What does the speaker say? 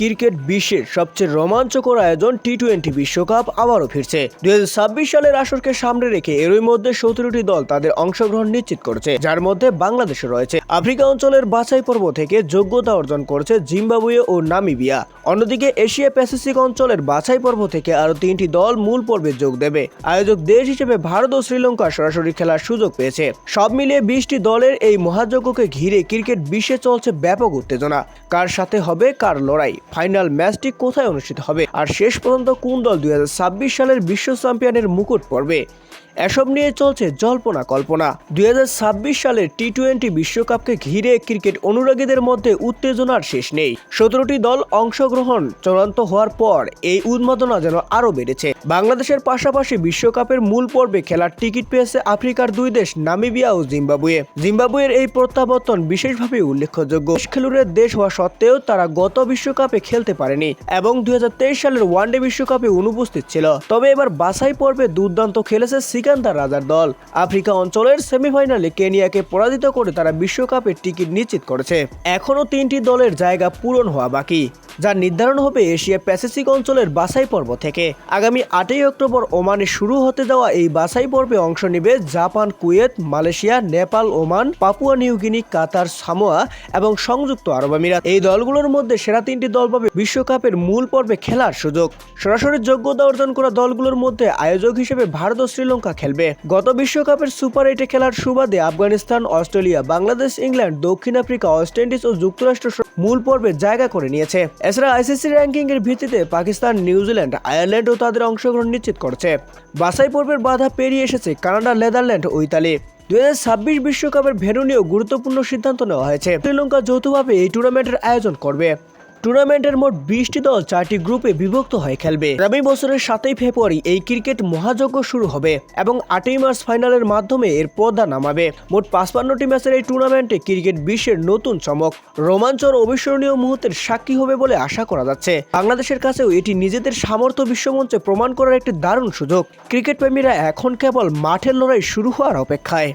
Cricket বিশ্বের সবচেয়ে রোমাঞ্চকর আয়োজন টি টোয়েন্টি বিশ্বকাপ আবারও ফিরছে। দু হাজার ছাব্বিশ সালের আসরকে সামনে রেখে এরই মধ্যে সতেরোটি দল তাদের অংশগ্রহণ নিশ্চিত করেছে, যার মধ্যে বাংলাদেশও রয়েছে। আফ্রিকা অঞ্চলের বাছাই পর্ব থেকে যোগ্যতা অর্জন করেছে জিম্বাবুয়ে ও নামিবিয়া। অন্যদিকে এশিয়া প্যাসিফিক অঞ্চলের বাছাই পর্ব থেকে আরও তিনটি দল মূল পর্বে যোগ দেবে। আয়োজক দেশ হিসেবে ভারত ও শ্রীলঙ্কা সরাসরি খেলার সুযোগ পেয়েছে। সব মিলিয়ে বিশটি দলের এই মহাযজ্ঞকে ঘিরে ক্রিকেট বিশ্বে চলছে ব্যাপক উত্তেজনা। কার সাথে হবে, কার লড়াই? ফাইনাল ম্যাচটি কোথায় অনুষ্ঠিত হবে? আর শেষ পর্যন্ত কোন দল দু হাজার ছাব্বিশ সালের বিশ্ব চ্যাম্পিয়নের মুকুট পড়বে এসব নিয়ে চলছে জল্পনা কল্পনা। দু হাজার ছাব্বিশ সালের টি টোয়েন্টি বিশ্বকাপকে ঘিরে ক্রিকেট অনুরাগীদের মধ্যে উত্তেজনার শেষ নেই। সতেরোটি দল অংশগ্রহণ চূড়ান্ত হওয়ার পর এই উন্মাদনা যেন আরও বেড়েছে। বাংলাদেশের পাশাপাশি বিশ্বকাপের মূল পর্বে খেলার টিকিট পেয়েছে আফ্রিকার দুই দেশ নামিবিয়া ও জিম্বাবুয়ে। জিম্বাবুয়ের এই প্রত্যাবর্তন বিশেষভাবে উল্লেখযোগ্য। খেলুড়ের দেশ হওয়া সত্ত্বেও তারা গত বিশ্বকাপে খেলতে পারেনি এবং দুই হাজার তেইশ সালের ওয়ানডে বিশ্বকাপে অনুপস্থিত ছিল। তবে এবার বাছাই পর্বে দুর্দান্ত খেলেছে সিকান্দার রাজার দল। আফ্রিকা অঞ্চলের সেমিফাইনালে কেনিয়াকে পরাজিত করে তারা বিশ্বকাপের টিকিট নিশ্চিত করেছে। এখনও তিনটি দলের জায়গা পূরণ হওয়া বাকি। যা নির্ধারণ হবে এশিয়া প্যাসিফিক অঞ্চলের বাছাই পর্ব থেকে। আগামী আটই অক্টোবর ওমানে শুরু হতে যাওয়া এই বাছাই পর্বে অংশ নেবে Japan, Kuwait, Malaysia, Nepal, Oman, Papua New Guinea Qatar, Samoa এবং সংযুক্ত আরব আমিরাত। এই দলগুলোর মধ্যে সেরা তিনটি দল পাবে বিশ্বকাপের মূল পর্বে খেলার সুযোগ। সরাসরি যোগ্যতা অর্জন করা দলগুলোর মধ্যে আয়োজক হিসেবে ভারত ও শ্রীলঙ্কা খেলবে। গত বিশ্বকাপের সুপার এইটে খেলার সুবাদে আফগানিস্তান, অস্ট্রেলিয়া, বাংলাদেশ, ইংল্যান্ড, দক্ষিণ আফ্রিকা, ওয়েস্ট ইন্ডিজ ও যুক্তরাষ্ট্র মূল পর্বে জায়গা করে নিয়েছে। এছাড়া আইসিসি র্যাঙ্কিং এর ভিত্তিতে পাকিস্তান নিউজিল্যান্ড আয়ারল্যান্ডও তাদের অংশগ্রহণ নিশ্চিত করছে। বাছাই পর্বের বাধা পেরিয়ে এসেছে কানাডা, নেদারল্যান্ড ও ইতালি। দুই বিশ্বকাপের ভেনু নিয়েও গুরুত্বপূর্ণ সিদ্ধান্ত নেওয়া হয়েছে। শ্রীলঙ্কা যৌথভাবে এই টুর্নামেন্টের আয়োজন করবে। টুর্নামেন্টের মোট বিশটি দল চারটি গ্রুপে বিভক্ত হয়ে খেলবে। আগামী বছরের সাতই ফেব্রুয়ারি এই ক্রিকেট মহাযজ্ঞ শুরু হবে এবং আটই মার্চ ফাইনালের মাধ্যমে এর পর্দা নামাবে। মোট পাঁচপান্নটি ম্যাচের এই টুর্নামেন্টে ক্রিকেট বিশ্বের নতুন চমক। রোমাঞ্চর অবিস্মরণীয় মুহূর্তের সাক্ষী হবে বলে আশা করা যাচ্ছে। বাংলাদেশের কাছেও এটি নিজেদের সামর্থ্য বিশ্বমঞ্চে প্রমাণ করার একটি দারুণ সুযোগ। ক্রিকেট প্রেমীরা এখন কেবল মাঠের লড়াই শুরু হওয়ার অপেক্ষায়।